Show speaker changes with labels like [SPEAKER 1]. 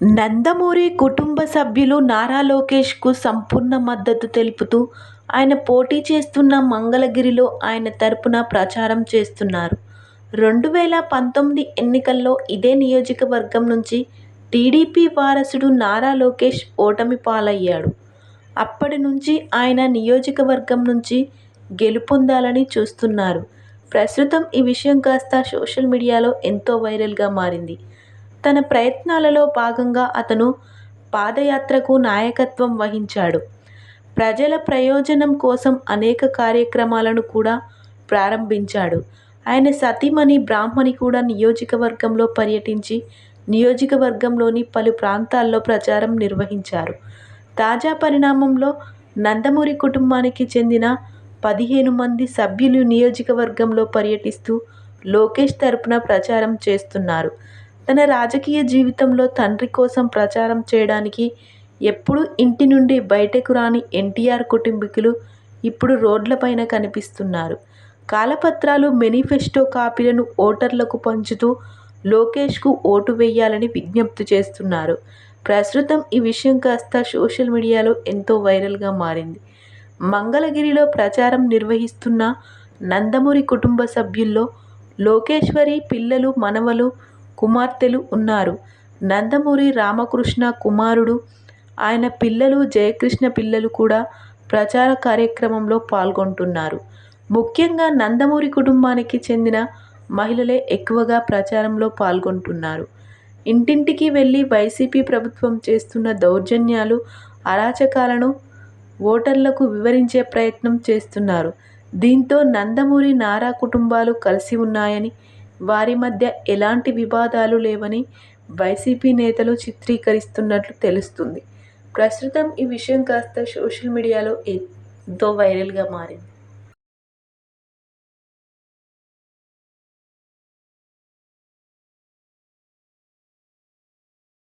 [SPEAKER 1] నందమూరి కుటుంబ సభ్యులు నారా లోకేష్కు సంపూర్ణ మద్దతు తెలుపుతూ ఆయన పోటీ చేస్తున్న మంగళగిరిలో ఆయన తరపున ప్రచారం చేస్తున్నారు. రెండు వేల పంతొమ్మిది ఎన్నికల్లో ఇదే నియోజకవర్గం నుంచి టీడీపీ వారసుడు నారా లోకేష్ ఓటమి పాలయ్యాడు. అప్పటి నుంచి ఆయన నియోజకవర్గం నుంచి గెలుపొందాలని చూస్తున్నారు. ప్రస్తుతం ఈ విషయం కాస్త సోషల్ మీడియాలో ఎంతో వైరల్గా మారింది. తన ప్రయత్నాలలో భాగంగా అతను పాదయాత్రకు నాయకత్వం వహించాడు. ప్రజల ప్రయోజనం కోసం అనేక కార్యక్రమాలను కూడా ప్రారంభించాడు. ఆయన సతీమణి బ్రాహ్మణి కూడా నియోజకవర్గంలో పర్యటించి నియోజకవర్గంలోని పలు ప్రాంతాల్లో ప్రచారం నిర్వహించారు. తాజా పరిణామంలో నందమూరి కుటుంబానికి చెందిన పదిహేను మంది సభ్యులు నియోజకవర్గంలో పర్యటిస్తూ లోకేష్ తరపున ప్రచారం చేస్తున్నారు. తన రాజకీయ జీవితంలో తండ్రి కోసం ప్రచారం చేయడానికి ఎప్పుడూ ఇంటి నుండి బయటకు రాని ఎన్టీఆర్ కుటుంబీకులు ఇప్పుడు రోడ్లపైన కనిపిస్తున్నారు. కాలపత్రాలు మేనిఫెస్టో కాపీలను ఓటర్లకు పంచుతూ లోకేష్కు ఓటు వేయాలని విజ్ఞప్తి చేస్తున్నారు. ప్రస్తుతం ఈ విషయం కాస్త సోషల్ మీడియాలో ఎంతో వైరల్గా మారింది. మంగళగిరిలో ప్రచారం నిర్వహిస్తున్న నందమూరి కుటుంబ సభ్యుల్లో లోకేశ్వరి పిల్లలు, మనవలు, కుమార్తెలు ఉన్నారు. నందమూరి రామకృష్ణ కుమారుడు, ఆయన పిల్లలు జయకృష్ణ పిల్లలు కూడా ప్రచార కార్యక్రమంలో పాల్గొంటున్నారు. ముఖ్యంగా నందమూరి కుటుంబానికి చెందిన మహిళలే ఎక్కువగా ప్రచారంలో పాల్గొంటున్నారు. ఇంటింటికి వెళ్ళి వైసీపీ ప్రభుత్వం చేస్తున్న దౌర్జన్యాలు, అరాచకాలను ఓటర్లకు వివరించే ప్రయత్నం చేస్తున్నారు. దీంతో నందమూరి, నారా కుటుంబాలు కలిసి ఉన్నాయని, వారి మధ్య ఎలాంటి వివాదాలు లేవని వైసీపీ నేతలు చిత్రీకరిస్తున్నట్లు తెలుస్తుంది. ప్రస్తుతం ఈ విషయం కాస్త సోషల్ మీడియాలో ఎంతో వైరల్గా మారింది.